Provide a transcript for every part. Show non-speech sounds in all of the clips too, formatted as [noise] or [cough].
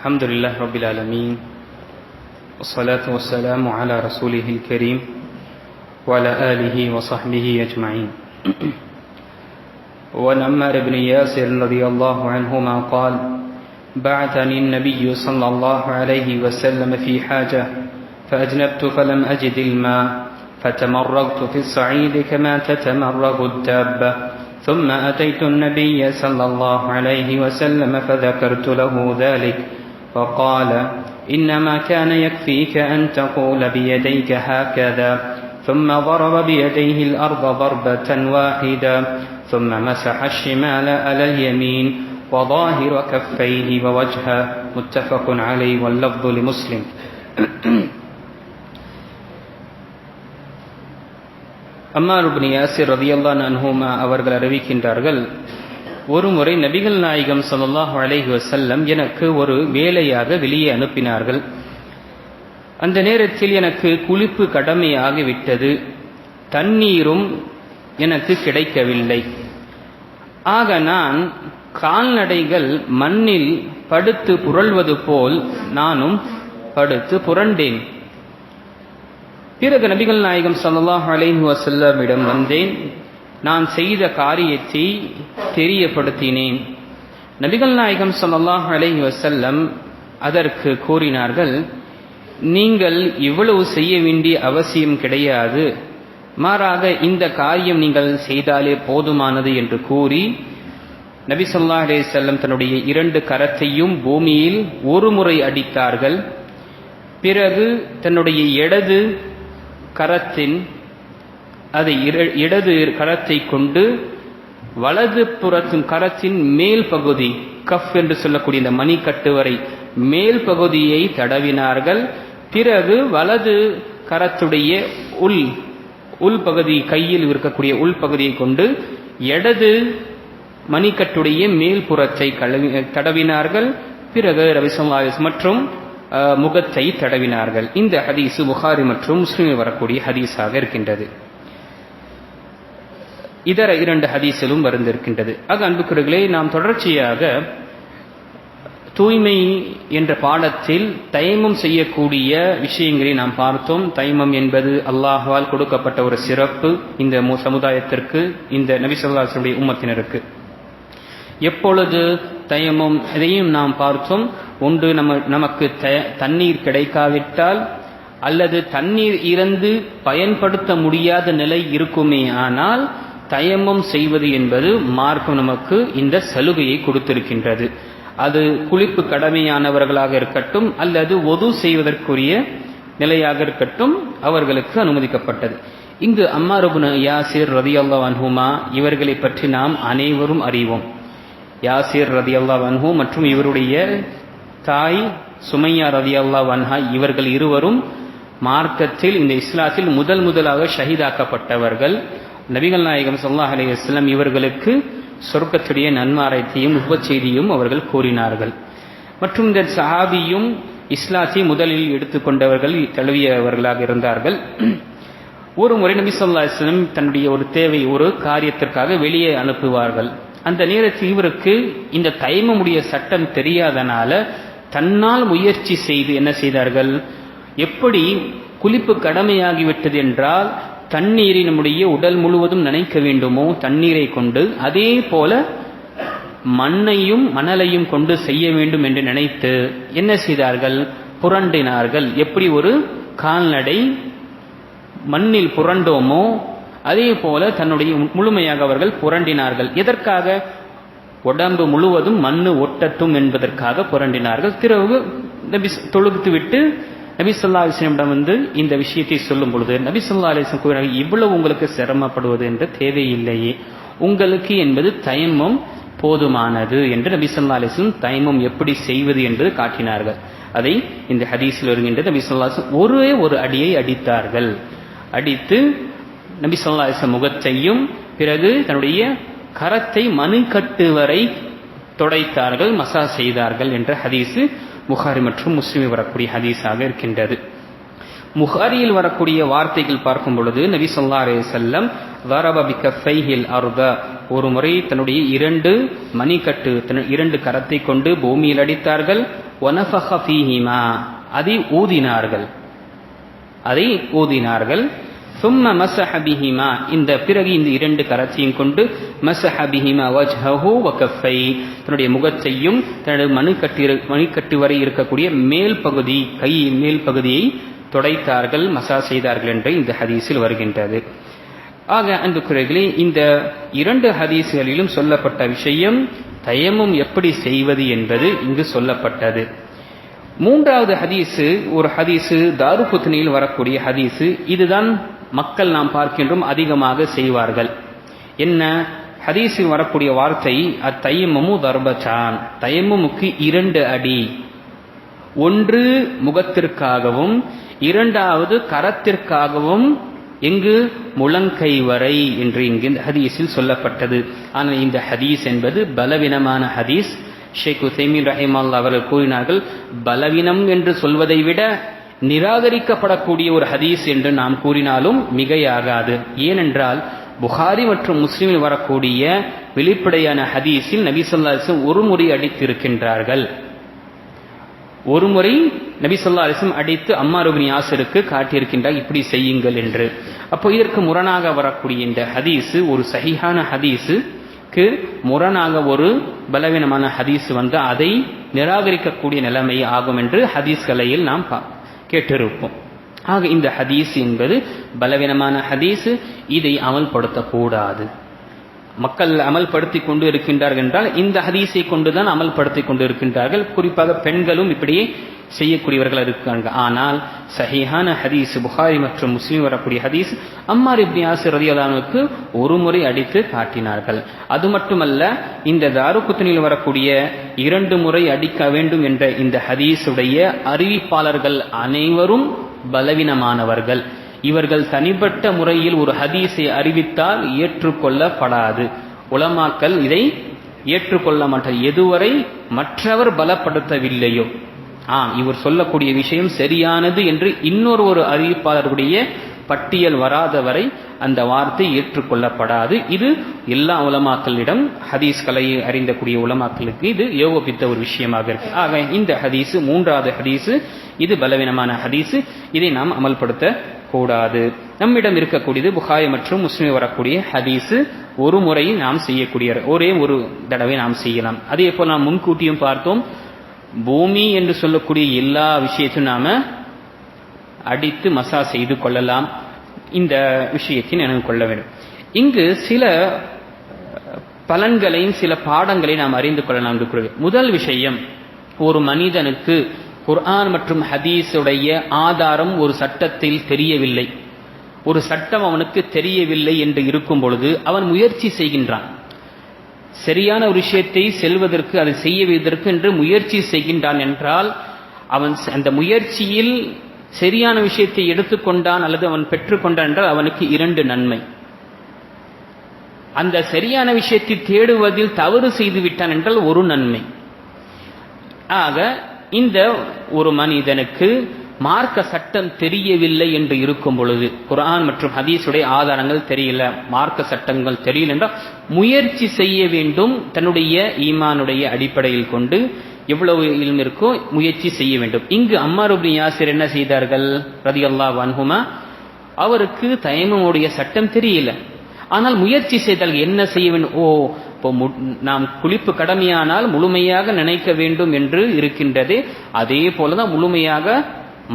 الحمد لله رب العالمين والصلاة والسلام على رسوله الكريم وعلى آله وصحبه أجمعين. [clears throat] وعن عمار بن ياسر رضي الله عنهما قال بعثني النبي صلى الله عليه وسلم في حاجة فأجنبت فلم أجد الماء فتمرغت في الصعيد كما تتمرغ الدابة ثم أتيت النبي صلى الله عليه وسلم فذكرت له ذلك فقال إنما كان يكفيك أن تقول بيديك هكذا ثم ضرب بيديه الأرض ضربة واحدة ثم مسح الشمال على اليمين وظاهر كفيه ووجهه متفق عليه واللفظ لمسلم [clears throat] அம்மார் இப்னு Yasser ரதியல்லான் அன்ஹுமா அவர்கள் அறிவிக்கின்றார்கள் ஒருமுறை நபிகள் நாயகம் சல்லாஹ் அலஹி வசல்லம் எனக்கு ஒரு வேலையாக வெளியே அனுப்பினார்கள். அந்த நேரத்தில் எனக்கு குளிப்பு கடமையாகிவிட்டது தண்ணீரும் எனக்கு கிடைக்கவில்லை. ஆக நான் கால்நடைகள் மண்ணில் படுத்து புரள்வது போல் நானும் படுத்து புரண்டேன். பிறகு நபிகள் நாயகம் சல்லாஹ் அலைஹி வசல்லமிடம் வந்தேன். நான் செய்த காரியத்தை தெரியப்படுத்தினேன். நபிகள் நாயகம் சொல்லாஹ் அலஹி வசல்லம் அதற்கு கூறினார்கள் நீங்கள் இவ்வளவு செய்ய வேண்டிய அவசியம் கிடையாது. மாறாக இந்த காரியம் நீங்கள் செய்தாலே போதுமானது என்று கூறி நபி சொல்லா அலே செல்லம் தன்னுடைய இரண்டு கரத்தையும் பூமியில் ஒரு முறை அடித்தார்கள். பிறகு தன்னுடைய இடது கரத்தின் அதை இடது கரத்தை கொண்டு வலது புறத்தின் கரத்தின் மேல் பகுதி கஃப் என்று சொல்லக்கூடிய இந்த மணிக்கட்டு வரை மேல் பகுதியை தடவினார்கள். பிறகு வலது கரத்துடைய உள் உள் பகுதி கையில் இருக்கக்கூடிய உள் பகுதியை கொண்டு இடது மணிக்கட்டுடைய மேல் புறத்தை தடவினார்கள். பிறகு ரவிசல்லாஸ் மற்றும் முகத்தை தடவினார்கள். இந்த ஹதீஸு புகாரி மற்றும் முஸ்லிமில் வரக்கூடிய ஹதீஸாக இருக்கின்றது. இதர இரண்டு ஹதீஸிலும் வருந்திருக்கின்றது. ஆக அன்புக்குறர்களே நாம் தொடர்ச்சியாக தூய்மை என்ற பாடத்தில் தைமம் செய்யக்கூடிய விஷயங்களை நாம் பார்த்தோம். தைமம் என்பது அல்லாஹால் கொடுக்கப்பட்ட ஒரு சிறப்பு இந்த சமுதாயத்திற்கு இந்த நபிசல்லாசுடைய உம்மத்தினருக்கு. எப்பொழுது தயமம் இதையும் நாம் பார்த்தோம். ஒன்று நம்ம நமக்கு தண்ணீர் கிடைக்காவிட்டால் அல்லது தண்ணீர் இறந்து பயன்படுத்த முடியாத நிலை இருக்குமே ஆனால் தயமம் செய்வது என்பது மார்க்கம் நமக்கு இந்த சலுகையை கொடுத்திருக்கின்றது. அது குளிப்பு கடமையானவர்களாக இருக்கட்டும் அல்லது ஒது செய்வதற்குரிய நிலையாக இருக்கட்டும் அவர்களுக்கு அனுமதிக்கப்பட்டது. இங்கு அம்மாருபுன யாசிர் ரதி அல்லா வன்ஹுமா இவர்களை பற்றி நாம் அனைவரும் அறிவோம். யாசிர் ரதி அல்லா வன்ஹூ மற்றும் இவருடைய தாய் சுமையா ரதி அல்லா வன்ஹா இவர்கள் இருவரும் மார்க்கத்தில் இந்த இஸ்லாத்தில் முதல் முதலாக ஷஹீதாக்கப்பட்டவர்கள். நபிகள் நாயகம் சொல்லாஹ் அலி வஸ்லம் இவர்களுக்கு சொர்க்கத்துடைய நன்மாரத்தையும் உபச்செய்தியும் அவர்கள் கூறினார்கள். மற்றும் இந்த சஹாபியும் இஸ்லாத்தை முதலில் எடுத்துக்கொண்டவர்கள் தழுவியவர்களாக இருந்தார்கள். ஒரு முறை நபி சொல்லா இஸ்லம் தன்னுடைய ஒரு தேவை ஒரு காரியத்திற்காக வெளியே அனுப்புவார்கள். அந்த நேரத்தில் இவருக்கு இந்த தைமமுடைய சட்டம் தெரியாதனால தன்னால் முயற்சி செய்து என்ன செய்தார்கள்? எப்படி குளிப்பு கடமையாகிவிட்டது என்றால் தண்ணீரை நம்முடைய உடல் முழுவதும் நினைக்க வேண்டுமோ தண்ணீரை கொண்டு அதே போல மண்ணையும் மணலையும் கொண்டு செய்ய வேண்டும் என்று நினைத்து என்ன செய்தார்கள்? புரண்டினார்கள். எப்படி ஒரு கால்நடை மண்ணில் புரண்டோமோ அதே போல தன்னுடைய முழுமையாக அவர்கள் புரண்டினார்கள். எதற்காக? உடம்பு முழுவதும் மண்ணு ஒட்டட்டும் என்பதற்காக புரண்டினார்கள். பிறகு தொழுத்து விட்டு நபி சொல்லா அலிஸ்லமிடம் வந்து இந்த விஷயத்தை சொல்லும் பொழுது நபி சொல்லா அலிஸ்லம் கூறினார் இவ்வளவு உங்களுக்கு சிரமப்படுவது என்று தேவையில்லையே. உங்களுக்கு என்பது தயமம் போதுமானது என்று நபி சொல்லா அலிஸ்லம் தயமம் எப்படி செய்வது என்று காட்டினார்கள். அதை இந்த ஹதீஸில் வருகின்றது. நபி சொல்லா ஒரே ஒரு அடியை அடித்தார்கள். அடித்து நபி சொல்லா அலிஸ்லம் முகத்தையும் பிறகு தன்னுடைய கரத்தை மனுக்கட்டு வரை தொடைத்தார்கள் மசா செய்தார்கள் என்ற ஹதீஸு புகாரி மற்றும் முஸ்லிமில் வரக்கூடிய ஹதீஸாக இருக்கின்றது. முகாரியில் வரக்கூடிய வார்த்தைகள் பார்க்கும் பொழுது நபி சொல்லா அலே செல்லம் வரபபிகஃபைஹில் அருத. ஒரு முறை தன்னுடைய இரண்டு மணிக்கட்டு இரண்டு கரத்தை கொண்டு பூமியில் அடித்தார்கள். ஒனஃபஹ ஃபீஹிமா. அதை ஊதினார்கள். அதை ஊதினார்கள். சும்ம மசஹபிஹிமா இந்த பிறகு இந்த இரண்டு கரத்தையும் கொண்டு மசஹபிஹிமா வஜ்ஹஹு வகஃபை தன்னுடைய முகத்தையும் தன்னுடைய மணிக்கட்டு மணிக்கட்டு வரை இருக்கக்கூடிய மேல் பகுதி கை மேல் பகுதியை துடைத்தார்கள் மசா செய்தார்கள் என்று இந்த ஹதீஸில் வருகின்றது. ஆக அன்புக்குறைகளே இந்த இரண்டு ஹதீஸ்களிலும் சொல்லப்பட்ட விஷயம் தயமும் எப்படி செய்வது என்பது இங்கு சொல்லப்பட்டது. மூன்றாவது ஹதீஸு ஒரு ஹதீஸு தாருகுத்னியில் வரக்கூடிய ஹதீஸு இதுதான் மக்கள் நாம் பார்க்கின்றோம் அதிகமாக செய்வார்கள். என்ன? ஹதீஸில் வரக்கூடிய வார்த்தை அத்தையமமும் தர்பச்சான் தயமுமுக்கு இரண்டு அடி. ஒன்று முகத்திற்காகவும் இரண்டாவது கரத்திற்காகவும் எங்கு முழங்கை வரை என்று இங்கு இந்த ஹதீஸில் சொல்லப்பட்டது. ஆனால் இந்த ஹதீஸ் என்பது பலவீனமான ஹதீஸ். ஷேக் உசைமின் ரஹிமால் அவர்கள் கூறினார்கள் பலவீனம் என்று சொல்வதை விட நிராகரிக்கப்படக்கூடிய ஒரு ஹதீஸ் என்று நாம் கூறினாலும் மிகையாகாது. ஏனென்றால் புகாரி மற்றும் முஸ்லிமில் வரக்கூடிய வெளிப்படையான ஹதீஸில் நபி சொல்லா ஒரு முறை அடித்திருக்கின்றார்கள். ஒரு முறை நபி சொல்லா அலிஸ்லம் அடித்து அம்மா ருபினி யாசருக்கு காட்டியிருக்கின்றார் இப்படி செய்யுங்கள் என்று. அப்போ இதற்கு முரணாக வரக்கூடிய இந்த ஹதீஸு ஒரு சகிஹான ஹதீஸுக்கு முரணாக ஒரு பலவீனமான ஹதீஸ் வந்து அதை நிராகரிக்கக்கூடிய நிலைமை ஆகும் என்று ஹதீஸ் கலையில் நாம் கேட்டிருப்போம். ஆக இந்த ஹதீஸ் என்பது பலவீனமான ஹதீஸ் இதை அமல்படுத்தக்கூடாது. மக்கள் அமல்படுத்தி கொண்டு இருக்கின்றார்கள் என்றால் இந்த ஹதீஸை கொண்டுதான் அமல்படுத்தி கொண்டு இருக்கின்றார்கள். குறிப்பாக பெண்களும் இப்படியே செய்யக்கூடியவர்கள் இருக்காங்க. ஆனால் சஹிஹான ஹதீஸ் புகாரி மற்றும் முஸ்லீம் வரக்கூடிய ஹதீஸ் அம்மார் இப்னி ஆசு ரதியலானுக்கு ஒரு முறை அடித்து காட்டினார்கள். அது மட்டுமல்ல இந்த தாருக்குத்தனில் வரக்கூடிய இரண்டு முறை அடிக்க வேண்டும் என்ற இந்த ஹதீஸுடைய அறிவிப்பாளர்கள் அனைவரும் பலவீனமானவர்கள். இவர்கள் தனிப்பட்ட முறையில் ஒரு ஹதீஸை அறிவித்தால் ஏற்றுக்கொள்ளப்படாது. உலமாக்கல் இதை ஏற்றுக்கொள்ள மாட்டார் எதுவரை மற்றவர் பலப்படுத்தவில்லையோ. ஆம் இவர் சொல்லக்கூடிய விஷயம் சரியானது என்று இன்னொரு ஒரு அறிவிப்பாளருடைய பட்டியல் வராத வரை அந்த வார்த்தை ஏற்றுக்கொள்ளப்படாது. இது எல்லா உலமாக்களிடம் ஹதீஸ் கலையை அறிந்தக்கூடிய உலமாக்களுக்கு இது யோகபித்த ஒரு விஷயமாக இருக்கு. ஆக இந்த ஹதீஸு மூன்றாவது ஹதீஸு இது பலவீனமான ஹதீஸு. இதை நாம் அமல்படுத்த கூடாது. நம்மிடம் இருக்கக்கூடியது புகாய் மற்றும் முஸ்லிம் வரக்கூடிய ஹதீஸு. ஒரு முறை நாம் செய்யக்கூடிய ஒரே ஒரு தடவை நாம் செய்யலாம். அதே போல் நாம் முன்கூட்டியும் பார்த்தோம் பூமி என்று சொல்லக்கூடிய எல்லா விஷயத்தையும் நாம் அடித்து மசா செய்து கொள்ளலாம். இந்த விஷயத்தை நினைவு கொள்ள வேண்டும். இங்கு சில பலன்களையும் சில பாடங்களையும் நாம் அறிந்து கொள்ளலாம் என்று முதல் விஷயம் ஒரு மனிதனுக்கு குர்ஆன் மற்றும் ஹதீஸுடைய ஆதாரம் ஒரு சட்டத்தில் தெரியவில்லை. ஒரு சட்டம் அவனுக்கு தெரியவில்லை என்று இருக்கும் பொழுது அவன் முயற்சி செய்கின்றான். சரியான ஒரு விஷயத்தை செல்வதற்கு அதை செய்யவதற்கு என்று முயற்சி செய்கின்றான் என்றால் அவன் அந்த முயற்சியில் சரியான விஷயத்தை எடுத்துக்கொண்டான் அல்லது அவன் பெற்றுக்கொண்டான் என்றால் அவனுக்கு இரண்டு நன்மை. அந்த சரியான விஷயத்தை தேடுவதில் தவறு செய்து விட்டான் என்றால் ஒரு நன்மை. ஆக இந்த ஒரு மனிதனுக்கு மார்க்க சட்டம் தெரியவில்லை என்று இருக்கும் பொழுது குரான் மற்றும் ஹதீஸுடைய ஆதாரங்கள் தெரியல. மார்க்க சட்டங்கள் தெரியல என்றால் முயற்சி செய்ய வேண்டும் தன்னுடைய ஈமானுடைய அடிப்படையில் கொண்டு எவ்வளவு இல்ம் இருக்கோ முயற்சி செய்ய வேண்டும். இங்கு அம்மாருபின் யாசிர் என்ன செய்தார்கள்? ரதி அல்லா வன்ஹுமா அவருக்கு தயமமுடைய சட்டம் தெரியல. ஆனால் முயற்சி செய்தால் என்ன செய்ய வேண்டும்? ஓ இப்போ நாம் குளிப்பு கடமையானால் முழுமையாக நினைக்க வேண்டும் என்று இருக்கின்றது. அதே போலதான் முழுமையாக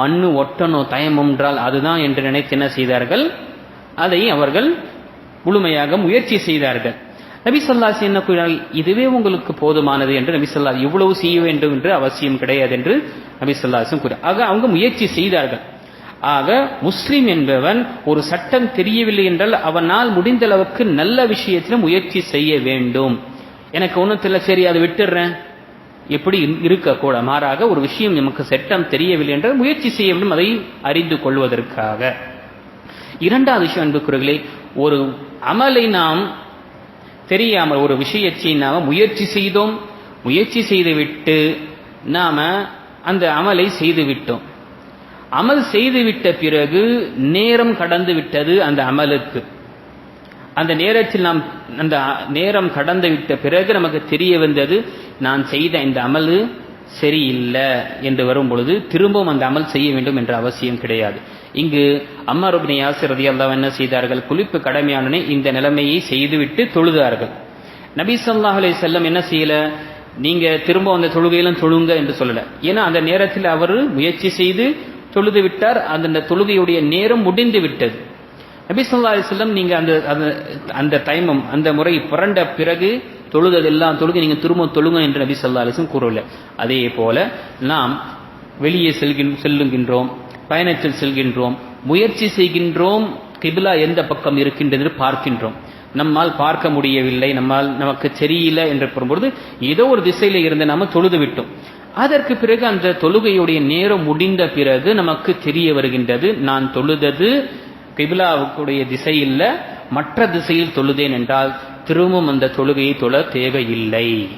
மண்ணு ஒட்டணும் தயமுன்றால் என்றால் அதுதான் என்று நினைத்து என்ன செய்தார்கள்? அதை அவர்கள் முழுமையாக முயற்சி செய்தார்கள். நபி சொல்லாசி என்ன கூறினால் இதுவே உங்களுக்கு போதுமானது என்று நபி சொல்லா இவ்வளவு செய்ய வேண்டும் என்று அவசியம் கிடையாது என்று நபி சொல்லாசும் கூற ஆக அவங்க முயற்சி செய்தார்கள். ஆக முஸ்லிம் என்பவன் ஒரு சட்டம் தெரியவில்லை என்றால் அவனால் முடிந்த அளவுக்கு நல்ல விஷயத்தில் முயற்சி செய்ய வேண்டும். எனக்கு ஒன்றும் தெரியல சரி அதை விட்டுடுறேன். எப்படி இருக்கக்கூட மாறாக ஒரு விஷயம் நமக்கு சட்டம் தெரியவில்லை என்றால் முயற்சி செய்ய வேண்டும் அதை அறிந்து கொள்வதற்காக. இரண்டாவது விஷயம் அன்புக்குறர்களே ஒரு அமலை நாம் தெரியாமல் ஒரு விஷயத்தை நாம் முயற்சி செய்தோம் முயற்சி செய்துவிட்டு நாம் அந்த அமலை செய்துவிட்டோம். அமல் செய்துவிட்ட பிறகு நேரம் கடந்து விட்டது அந்த அமலுக்கு. அந்த நேரத்தில் நாம் அந்த நேரம் கடந்து விட்ட பிறகு நமக்கு தெரிய வந்தது நான் செய்த இந்த அமலு சரியில்லை என்று வரும் பொழுது திரும்பவும் அந்த அமல் செய்ய வேண்டும் என்ற அவசியம் கிடையாது. இங்கு அம்மா ரூபினி யாசிர் ரதி என்ன செய்தார்கள் குளிப்பு கடமையானனே இந்த நிலைமையை செய்துவிட்டு தொழுதார்கள். நபி சொல்லாஹ் அலி செல்லம் என்ன செய்யல? நீங்க திரும்ப அந்த தொழுகையிலும் தொழுங்க என்று சொல்லல. ஏன்னா அந்த நேரத்தில் அவர் முயற்சி செய்து தொழுது விட்டார். அந்த தொழுகையுடைய நேரம் முடிந்து விட்டது. நபி சொல்லா அலிஸ்லம் நீங்க அந்த அந்த- அந்த அந்த முறை புரண்ட பிறகு தொழுதெல்லாம் தொழுது நீங்க திரும்ப தொழுங்க என்று நபி சொல்லா அலிஸ்லம் கூறவில்லை. அதே போல நாம் வெளியே செல்கின் செல்லுகின்றோம் பயணத்தில் செல்கின்றோம் முயற்சி செய்கின்றோம் கிபிலா எந்த பக்கம் இருக்கின்றது என்று பார்க்கின்றோம். நம்மால் பார்க்க முடியவில்லை நம்மால் நமக்கு சரியில்லை என்று பொறும்பொழுது ஏதோ ஒரு திசையில இருந்து நாம தொழுது விட்டோம். அதற்கு பிறகு அந்த தொழுகையுடைய நேரம் முடிந்த பிறகு நமக்கு தெரிய வருகின்றது நான் தொழுதது கிபிலாவுக்குடைய திசையில் மற்ற திசையில் தொழுதேன் என்றால் திரும்பவும் அந்த தொழுகையை தொழ தேவையில்லை.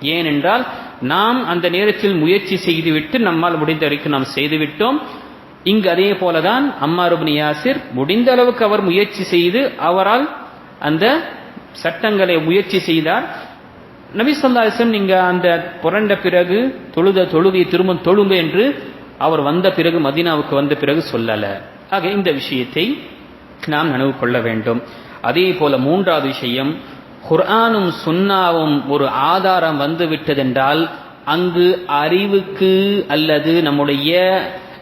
ஏனென்றால் நாம் அந்த நேரத்தில் முயற்சி செய்துவிட்டு நம்மால் முடிந்த வரைக்கும் நாம் செய்துவிட்டோம். இங்கு அதே போலதான் அம்மா ருப்னி யாசிர் முடிந்த அளவுக்கு அவர் முயற்சி செய்து அவரால் அந்த சட்டங்களை முயற்சி செய்தார். நபி சொல்லாசம் நீங்க அந்த புரண்ட பிறகு தொழுத தொழுகையை திரும்ப தொழுங்க என்று அவர் வந்த பிறகு மதீனாவுக்கு வந்த பிறகு சொல்லலை. ஆக இந்த விஷயத்தை நாம் நினைவு கொள்ள வேண்டும். அதே போல மூன்றாவது விஷயம் குர்ஆனும் சுன்னாவும் ஒரு ஆதாரம் வந்து விட்டதென்றால் அங்கு அறிவுக்கு அல்லது நம்முடைய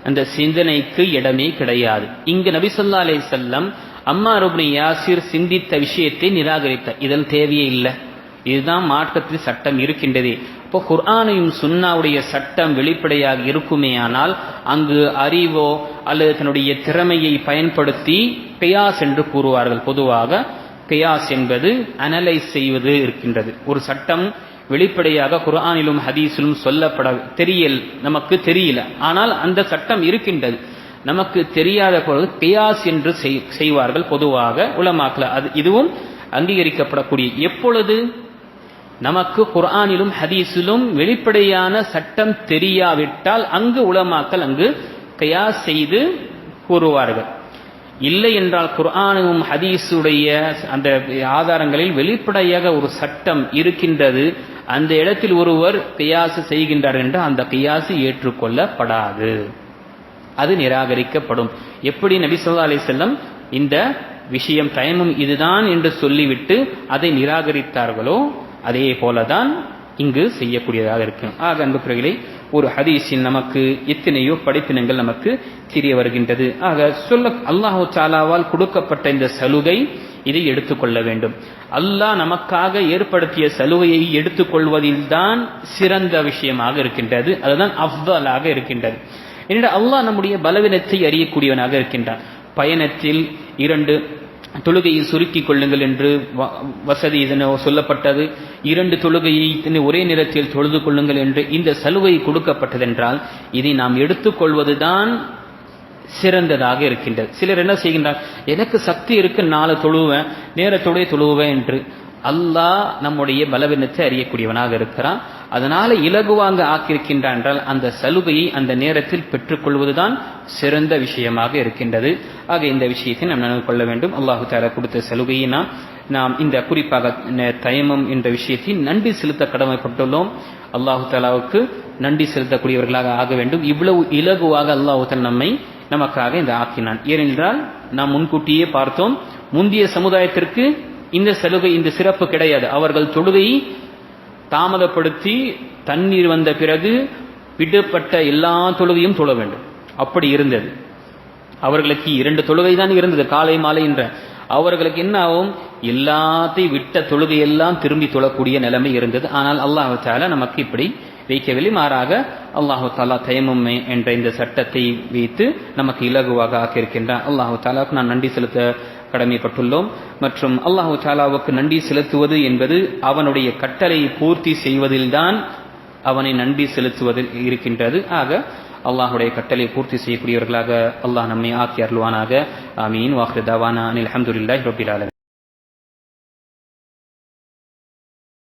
அந்த சிந்தனைக்கு இடமே கிடையாது. இங்கு நபிசல்லா ஸல்லல்லாஹு செல்லம் அம்மா ருப்னி யாசிர் சிந்தித்த விஷயத்தை நிராகரித்தார். இதன் தேவையே இல்லை. இதுதான் மார்க்கத்தில் சட்டம் இருக்கின்றதே. இப்போ குர்ஆனையும் சுன்னாவுடைய சட்டம் வெளிப்படையாக இருக்குமேயானால் அங்கு அறிவோ அல்லது தன்னுடைய திறமையை பயன்படுத்தி பெயாஸ் என்று கூறுவார்கள். பொதுவாக கியாஸ் என்பது அனலைஸ் செய்வது இருக்கின்றது. ஒரு சட்டம் வெளிப்படையாக குர்ஆனிலும் ஹதீஸிலும் சொல்லப்பட தெரியல் நமக்கு தெரியல. ஆனால் அந்த சட்டம் இருக்கின்றது. நமக்கு தெரியாத பொழுது பெயாஸ் என்று செய்- செய்வார்கள் பொதுவாக உலமாக்கல அது இதுவும் அங்கீகரிக்கப்படக்கூடிய. எப்பொழுது? நமக்கு குர்ஆனிலும் ஹதீஸிலும் வெளிப்படையான சட்டம் தெரியாவிட்டால் அங்கு உலமாக்கல் அங்கு கையா செய்து கூறுவார்கள். இல்லை என்றால் குர்ஆனும் ஹதீஸுடைய அந்த ஆதாரங்களில் வெளிப்படையாக ஒரு சட்டம் இருக்கின்றது. அந்த இடத்தில் ஒருவர் கையாசு செய்கின்றார் என்றால் அந்த கையாசு ஏற்றுக்கொள்ளப்படாது. அது நிராகரிக்கப்படும். எப்படி நபி சொல்லா அலி செல்லம் இந்த விஷயம் தயமும் இதுதான் என்று சொல்லிவிட்டு அதை நிராகரித்தார்களோ அதே போலதான் இங்கு செய்யக்கூடியதாக இருக்கும் ஆக அன்பு பிறகிலே ஒரு ஹதீஸில் நமக்கு எத்தனையோ படிப்பினங்கள் நமக்கு தெரிய வருகின்றது. ஆக சொல்ல அல்லாஹு சாலாவால் கொடுக்கப்பட்ட இந்த சலுகை இதை எடுத்துக்கொள்ள வேண்டும். அல்லாஹ் நமக்காக ஏற்படுத்திய சலுகையை எடுத்துக்கொள்வதில்தான் சிறந்த விஷயமாக இருக்கின்றது. அதுதான் அஃதலாக இருக்கின்றது. என்னிடம் அல்லாஹ் நம்முடைய பலவீனத்தை அறியக்கூடியவனாக இருக்கின்றான். பயணத்தில் இரண்டு தொழுகையை சுருக்கிக் கொள்ளுங்கள் என்று வ- வசதி இதன சொல்லப்பட்டது. இரண்டு தொழுகையை இதனை ஒரே நேரத்தில் தொழுது கொள்ளுங்கள் என்று இந்த சலுகை கொடுக்கப்பட்டதென்றால் இதை நாம் எடுத்துக்கொள்வதுதான் சிறந்ததாக இருக்கின்றது. சிலர் என்ன செய்கின்றார் எனக்கு சக்தி இருக்கு நாளை தொழுவேன் நேரத்தோடய தொழுவேன் என்று. அல்லாஹ் நம்முடைய பலவீனத்தை அறியக்கூடியவனாக இருக்கிறான். அதனால இலகுவாங்க ஆக்கியிருக்கின்றான் என்றால் அந்த சலுகையை அந்த நேரத்தில் பெற்றுக்கொள்வதுதான் சிறந்த விஷயமாக இருக்கின்றது. ஆக இந்த விஷயத்தை நாம் நினைவு கொள்ள வேண்டும். அல்லாஹு தாலா கொடுத்த சலுகையை நாம் நாம் இந்த குறிப்பாக தயமம் என்ற விஷயத்தை நன்றி செலுத்த கடமைப்பட்டுள்ளோம். அல்லாஹு தாலாவுக்கு நன்றி செலுத்தக்கூடியவர்களாக ஆக வேண்டும். இவ்வளவு இலகுவாக அல்லாஹு தாலா நம்மை நமக்காக இந்த ஆக்கினான். ஏனென்றால் நாம் முன்கூட்டியே பார்த்தோம் முந்தைய சமுதாயத்திற்கு இந்த சலுகை இந்த சிறப்பு கிடையாது. அவர்கள் தொழுகையை தாமதப்படுத்தி தண்ணீர் வந்த பிறகு விடுபட்ட எல்லா தொழுகையும் தொழ வேண்டும். அப்படி இருந்தது. அவர்களுக்கு இரண்டு தொழுகை தான் இருந்தது காலை மாலை என்ற. அவர்களுக்கு என்ன ஆகும்? எல்லாத்தையும் விட்ட தொழுகையெல்லாம் திரும்பி தொழக்கூடிய நிலைமை இருந்தது. ஆனால் அல்லாஹு தாலா நமக்கு இப்படி வைக்கவில்லை. மாறாக அல்லாஹு தாலா தயமுமே என்ற இந்த சட்டத்தை வைத்து நமக்கு இலகுவாக ஆக்கியிருக்கின்றான். அல்லாஹு தாலாவுக்கு நான் நன்றி செலுத்த கடமைப்பட்டுள்ளோம். மற்றும் அல்லாஹு தாலாவுக்கு நன்றி செலுத்துவது என்பது அவனுடைய கட்டளை பூர்த்தி செய்வதில்தான் அவனை நன்றி செலுத்துவதில் இருக்கின்றது. ஆக அல்லாஹுடைய கட்டளை பூர்த்தி செய்யக்கூடியவர்களாக அல்லாஹ் நம்மை ஆக்கி அருள்வானாக. ஆமீன். வாஹ்ரதாவானா அனில் அஹமதுல்லாஹி ரபில்